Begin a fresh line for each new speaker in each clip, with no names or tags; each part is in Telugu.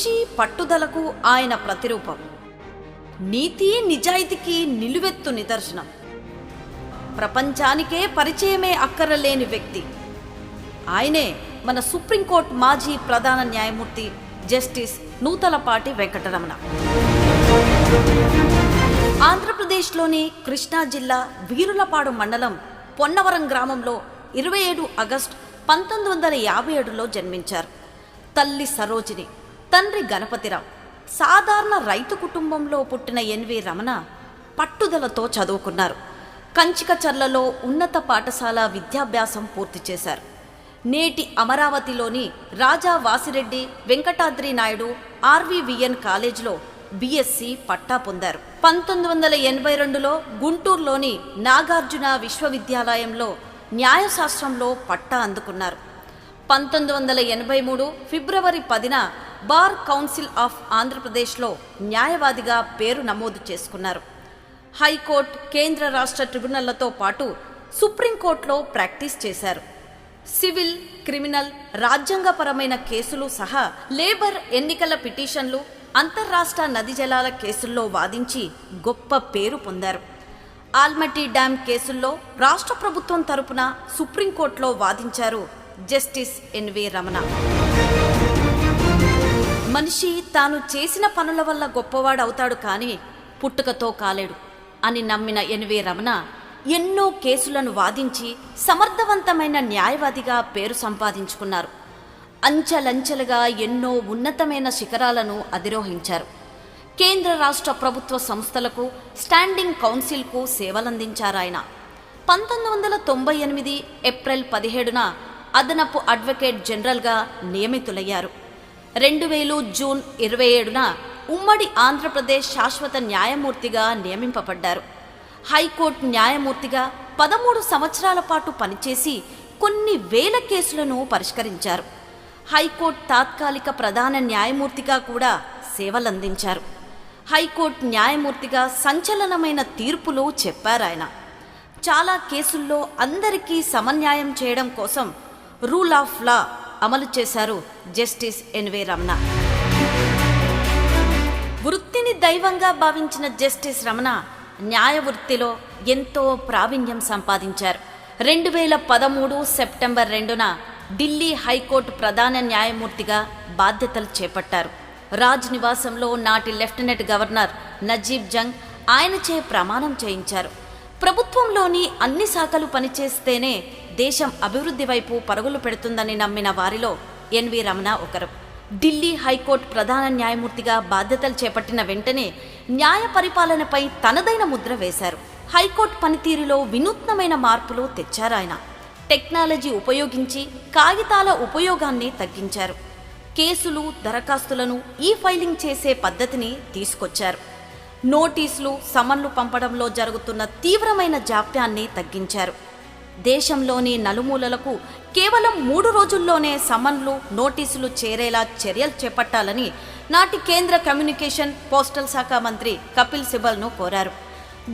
కృషి పట్టుదలకు ఆయన ప్రతిరూపం. నీతి నిజాయితీకి నిలువెత్తు నిదర్శనం. ప్రపంచానికే పరిచయమే అక్కరలేని వ్యక్తి. ఆయనే మన సుప్రీంకోర్టు మాజీ ప్రధాన న్యాయమూర్తి జస్టిస్ నూతలపాటి వెంకటరమణ. ఆంధ్రప్రదేశ్లోని కృష్ణా జిల్లా వీరులపాడు మండలం పొన్నవరం గ్రామంలో ఇరవై ఏడు ఆగస్టు పంతొమ్మిది వందల యాభై ఏడులో జన్మించారు. తల్లి సరోజిని. తండ్రి గణపతిరావు. సాధారణ రైతు కుటుంబంలో పుట్టిన ఎన్వి రమణ పట్టుదలతో చదువుకున్నారు. కంచికచర్లలో ఉన్నత పాఠశాల విద్యాభ్యాసం పూర్తి చేశారు. నేటి అమరావతిలోని రాజా వాసిరెడ్డి వెంకటాద్రి నాయుడు ఆర్వీవిఎన్ కాలేజ్లో బీఎస్సీ పట్టా పొందారు. పంతొమ్మిది వందల ఎనభై రెండులో గుంటూరులోని నాగార్జున విశ్వవిద్యాలయంలో న్యాయశాస్త్రంలో పట్టా అందుకున్నారు. పంతొమ్మిది వందల ఎనభై మూడు ఫిబ్రవరి పదిన బార్ కౌన్సిల్ ఆఫ్ ఆంధ్రప్రదేశ్లో న్యాయవాదిగా పేరు నమోదు చేసుకున్నారు. హైకోర్టు కేంద్ర రాష్ట్ర ట్రిబ్యునళ్ళతో పాటు సుప్రీంకోర్టులో ప్రాక్టీస్ చేశారు. సివిల్ క్రిమినల్ రాజ్యాంగపరమైన కేసులు సహా లేబర్ ఎన్నికల పిటిషన్లు అంతర్రాష్ట్ర నది జలాల కేసుల్లో వాదించి గొప్ప పేరు పొందారు. ఆల్మటీ డ్యాం కేసుల్లో రాష్ట్ర ప్రభుత్వం తరపున సుప్రీంకోర్టులో వాదించారు జస్టిస్ ఎన్వి రమణ. మనిషి తాను చేసిన పనుల వల్ల గొప్పవాడవుతాడు కానీ పుట్టుకతో కాలేడు అని నమ్మిన ఎన్వి రమణ ఎన్నో కేసులను వాదించి సమర్థవంతమైన న్యాయవాదిగా పేరు సంపాదించుకున్నారు. అంచెలంచెలుగా ఎన్నో ఉన్నతమైన శిఖరాలను అధిరోహించారు. కేంద్ర రాష్ట్ర ప్రభుత్వ సంస్థలకు స్టాండింగ్ కౌన్సిల్కు సేవలందించారాయన పంతొమ్మిది వందల తొంభై ఎనిమిది ఏప్రిల్ పదిహేడున అదనపు అడ్వకేట్ జనరల్గా నియమితులయ్యారు. రెండు వేలు జూన్ ఇరవై ఏడున ఉమ్మడి ఆంధ్రప్రదేశ్ శాశ్వత న్యాయమూర్తిగా నియమింపబడ్డారు. హైకోర్టు న్యాయమూర్తిగా పదమూడు సంవత్సరాల పాటు పనిచేసి కొన్ని వేల కేసులను పరిష్కరించారు. హైకోర్టు తాత్కాలిక ప్రధాన న్యాయమూర్తిగా కూడా సేవలందించారు. హైకోర్టు న్యాయమూర్తిగా సంచలనమైన తీర్పులు చెప్పారాయన చాలా కేసుల్లో అందరికీ సమన్యాయం చేయడం కోసం రూల్ ఆఫ్ లా అమలు చేశారు జస్టిస్ ఎన్వే రమణ. వృత్తిని దైవంగా భావించిన జస్టిస్ రమణ న్యాయ వృత్తిలో ఎంతో ప్రావీణ్యం సంపాదించారు. రెండు వేల పదమూడు సెప్టెంబర్ రెండున ఢిల్లీ హైకోర్టు ప్రధాన న్యాయమూర్తిగా బాధ్యతలు చేపట్టారు. రాజ్ నివాసంలో నాటి లెఫ్టినెంట్ గవర్నర్ నజీబ్ జంగ్ ఆయనచే ప్రమాణం చేయించారు. ప్రభుత్వంలోని అన్ని శాఖలు పనిచేస్తేనే దేశం అభివృద్ధి వైపు పరుగులు పెడుతుందని నమ్మిన వారిలో ఎన్వి రమణ ఒకరు. ఢిల్లీ హైకోర్టు ప్రధాన న్యాయమూర్తిగా బాధ్యతలు చేపట్టిన వెంటనే న్యాయ పరిపాలనపై తనదైన ముద్ర వేశారు. హైకోర్టు పనితీరులో వినూత్నమైన మార్పులు తెచ్చారాయన టెక్నాలజీ ఉపయోగించి కాగితాల ఉపయోగాన్ని తగ్గించారు. కేసులు దరఖాస్తులను ఈ ఫైలింగ్ చేసే పద్ధతిని తీసుకొచ్చారు. నోటీసులు సమన్లు పంపడంలో జరుగుతున్న తీవ్రమైన జాప్యాన్ని తగ్గించారు. దేశంలోని నలుమూలలకు కేవలం మూడు రోజుల్లోనే సమన్లు నోటీసులు చేరేలా చర్యలు చేపట్టాలని నాటి కేంద్ర కమ్యూనికేషన్ పోస్టల్ శాఖ మంత్రి కపిల్ సిబల్ను కోరారు.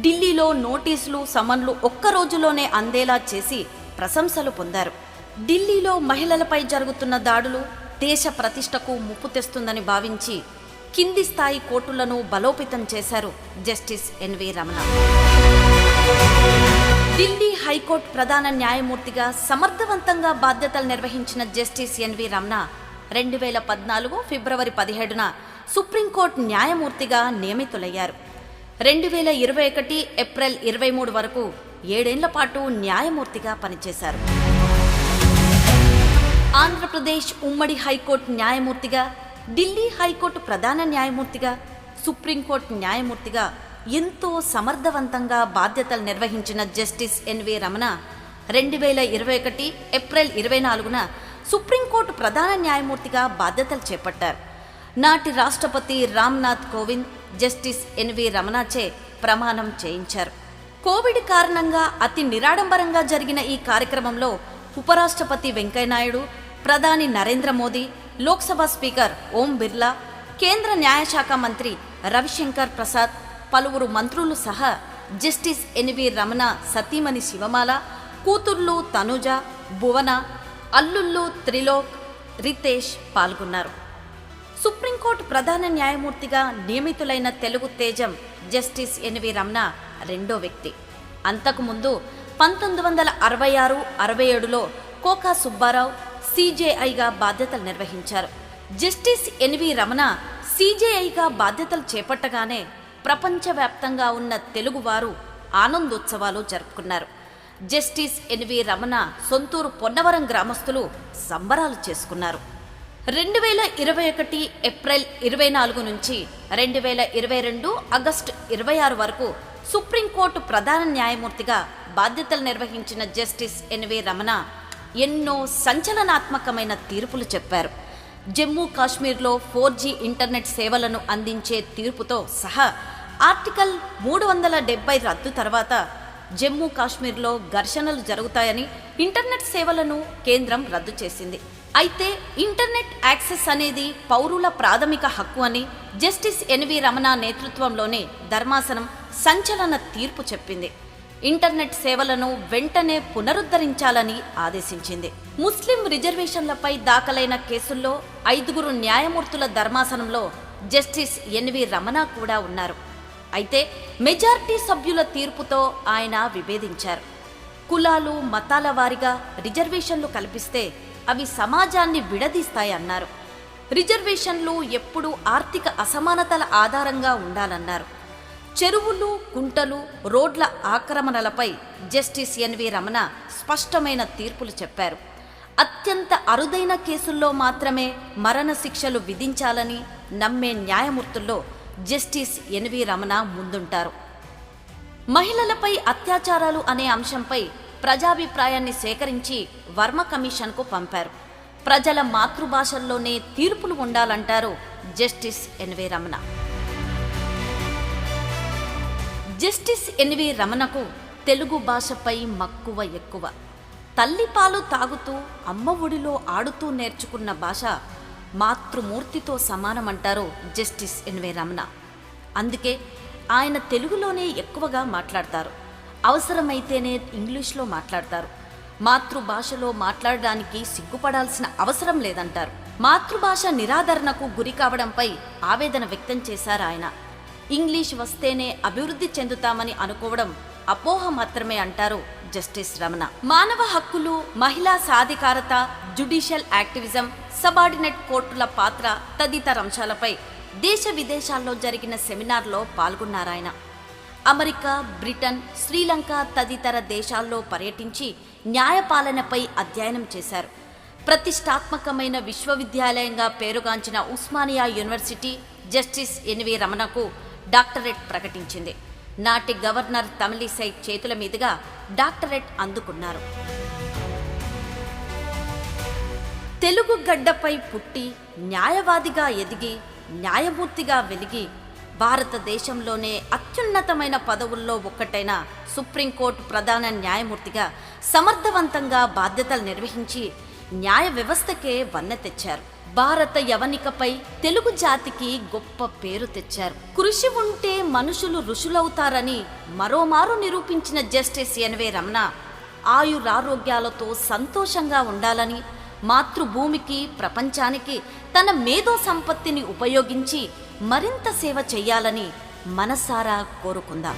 ఢిల్లీలో నోటీసులు సమన్లు ఒక్క రోజులోనే అందేలా చేసి ప్రశంసలు పొందారు. ఢిల్లీలో మహిళలపై జరుగుతున్న దాడులు దేశ ప్రతిష్టకు ముప్పు తెస్తుందని భావించి కింది స్థాయి కోర్టులను బలోపేతం చేశారు justice N V Ramana. Delhi high court ప్రధాన న్యాయమూర్తిగా సమర్థవంతంగా బాధ్యతలు నిర్వహించిన జస్టిస్ ఎన్వి రమణ రెండు వేల పద్నాలుగు ఫిబ్రవరి పదిహేడున సుప్రీంకోర్టు న్యాయమూర్తిగా నియమితులయ్యారు. రెండు వేల ఇరవై ఒకటి ఏప్రిల్ ఇరవై మూడు వరకు ఏడేళ్ళ పాటు న్యాయమూర్తిగా పనిచేశారు. ఆంధ్రప్రదేశ్ ఉమ్మడి హైకోర్టు న్యాయమూర్తిగా ఢిల్లీ హైకోర్టు ప్రధాన న్యాయమూర్తిగా సుప్రీంకోర్టు న్యాయమూర్తిగా ఎంతో సమర్థవంతంగా బాధ్యతలు నిర్వహించిన జస్టిస్ ఎన్వి రమణ రెండు వేల ఇరవై ఒకటి ఏప్రిల్ ఇరవై నాలుగున సుప్రీంకోర్టు ప్రధాన న్యాయమూర్తిగా బాధ్యతలు చేపట్టారు. నాటి రాష్ట్రపతి Ramnath Kovind justice N V రమణచే ప్రమాణం చేయించారు. కోవిడ్ కారణంగా అతి నిరాడంబరంగా జరిగిన ఈ కార్యక్రమంలో ఉపరాష్ట్రపతి వెంకయ్యనాయుడు ప్రధాని నరేంద్ర మోదీ లోక్సభ స్పీకర్ ఓం బిర్లా కేంద్ర న్యాయశాఖ మంత్రి రవిశంకర్ ప్రసాద్ పలువురు మంత్రులు సహా జస్టిస్ ఎన్వి రమణ సతీమణి శివమాల కూతుర్లు తనుజ భువన అల్లుళ్ళు త్రిలోక్ రితేష్ పాల్గొన్నారు. సుప్రీంకోర్టు ప్రధాన న్యాయమూర్తిగా నియమితులైన తెలుగు తేజం జస్టిస్ ఎన్వి రమణ రెండో వ్యక్తి. అంతకుముందు పంతొమ్మిది వందల అరవై ఆరు అరవై ఏడులో కోకా సుబ్బారావు సీజేఐగా బాధ్యతలు నిర్వహించారు. జస్టిస్ ఎన్వి రమణ సీజేఐగా బాధ్యతలు చేపట్టగానే ప్రపంచవ్యాప్తంగా ఉన్న తెలుగువారు ఆనందోత్సవాలు జరుపుకున్నారు. జస్టిస్ ఎన్వి రమణ సొంతూరు పొన్నవరం గ్రామస్తులు సంబరాలు చేసుకున్నారు. రెండు వేల ఇరవై ఒకటి ఏప్రిల్ ఇరవై నాలుగు నుంచి రెండు వేల ఇరవై రెండు ఆగస్టు ఇరవై ఆరు వరకు సుప్రీంకోర్టు ప్రధాన న్యాయమూర్తిగా బాధ్యతలు నిర్వహించిన జస్టిస్ ఎన్వి రమణ ఎన్నో సంచలనాత్మకమైన తీర్పులు చెప్పారు. జమ్మూ కాశ్మీర్లో ఫోర్ జీ ఇంటర్నెట్ సేవలను అందించే తీర్పుతో సహా ఆర్టికల్ మూడు వందల డెబ్బై రద్దు తర్వాత జమ్మూ కాశ్మీర్లో ఘర్షణలు జరుగుతాయని ఇంటర్నెట్ సేవలను కేంద్రం రద్దు చేసింది. అయితే ఇంటర్నెట్ యాక్సెస్ అనేది పౌరుల ప్రాథమిక హక్కు అని జస్టిస్ ఎన్వి రమణ నేతృత్వంలోని ధర్మాసనం సంచలన తీర్పు చెప్పింది. ఇంటర్నెట్ సేవలను వెంటనే పునరుద్ధరించాలని ఆదేశించింది. ముస్లిం రిజర్వేషన్లపై దాఖలైన కేసుల్లో ఐదుగురు న్యాయమూర్తుల ధర్మాసనంలో జస్టిస్ ఎన్వి రమణ కూడా ఉన్నారు. అయితే మెజార్టీ సభ్యుల తీర్పుతో ఆయన విభేదించారు. కులాలు మతాల వారిగా రిజర్వేషన్లు కల్పిస్తే అవి సమాజాన్ని విడదీస్తాయన్నారు రిజర్వేషన్లు ఎప్పుడూ ఆర్థిక అసమానతల ఆధారంగా ఉండాలన్నారు. చెరువులు కుంటలు రోడ్ల ఆక్రమణలపై జస్టిస్ ఎన్వి రమణ స్పష్టమైన తీర్పులు చెప్పారు. అత్యంత అరుదైన కేసుల్లో మాత్రమే మరణ శిక్షలు విధించాలని నమ్మే న్యాయమూర్తుల్లో జస్టిస్ ఎన్వి రమణ ముందుంటారు. మహిళలపై అత్యాచారాలు అనే అంశంపై ప్రజాభిప్రాయాన్ని సేకరించి వర్మ కమిషన్కు పంపారు. ప్రజల మాతృభాషల్లోనే తీర్పులు ఉండాలంటారు justice N V Ramana. Justice N V రమణకు Telugu భాషపై మక్కువ ఎక్కువ. తల్లిపాలు తాగుతూ అమ్మ ఒడిలో ఆడుతూ నేర్చుకున్న భాష మాతృమూర్తితో సమానమంటారు జస్టిస్ ఎన్వి రమణ. అందుకే ఆయన తెలుగులోనే ఎక్కువగా మాట్లాడతారు. అవసరమైతేనే ఇంగ్లీష్లో మాట్లాడతారు. మాతృభాషలో మాట్లాడడానికి సిగ్గుపడాల్సిన అవసరం లేదంటారు. మాతృభాష నిరాదరణకు గురి కావడంపై ఆవేదన వ్యక్తం చేశారు ఆయన ఇంగ్లీష్ వస్తేనే అభివృద్ధి చెందుతామని అనుకోవడం అపోహ మాత్రమే అంటారు జస్టిస్ రమణ. మానవ హక్కులు మహిళా సాధికారత జుడిషియల్ యాక్టివిజం సబార్డినేట్ కోర్టుల పాత్ర తదితర అంశాలపై దేశ విదేశాల్లో జరిగిన సెమినార్లో పాల్గొన్నారాయన. అమెరికా బ్రిటన్ శ్రీలంక తదితర దేశాల్లో పర్యటించి న్యాయపాలనపై అధ్యయనం చేశారు. ప్రతిష్టాత్మకమైన విశ్వవిద్యాలయంగా పేరుగాంచిన Osmania university justice N V రమణకు doctorate ప్రకటించింది. నాటి గవర్నర్ తమిళిసై చేతుల మీదుగా డాక్టరేట్ అందుకున్నారు. తెలుగు గడ్డపై పుట్టి న్యాయవాదిగా ఎదిగి న్యాయమూర్తిగా వెలిగి భారతదేశంలోనే అత్యున్నతమైన పదవుల్లో ఒక్కటైన సుప్రీంకోర్టు ప్రధాన న్యాయమూర్తిగా సమర్థవంతంగా బాధ్యతలు నిర్వహించి న్యాయ వ్యవస్థకే వన్నె తెచ్చారు. భారత యవనికపై తెలుగు జాతికి గొప్ప పేరు తెచ్చారు. కృషి ఉంటే మనుషులు ఋషులవుతారని మరోమారు నిరూపించిన జస్టిస్ ఎన్వే రమణ ఆయురారోగ్యాలతో సంతోషంగా ఉండాలని మాతృభూమికి ప్రపంచానికి తన మేధో సంపత్తిని ఉపయోగించి మరింత సేవ చేయాలని మనసారా కోరుకుందాం.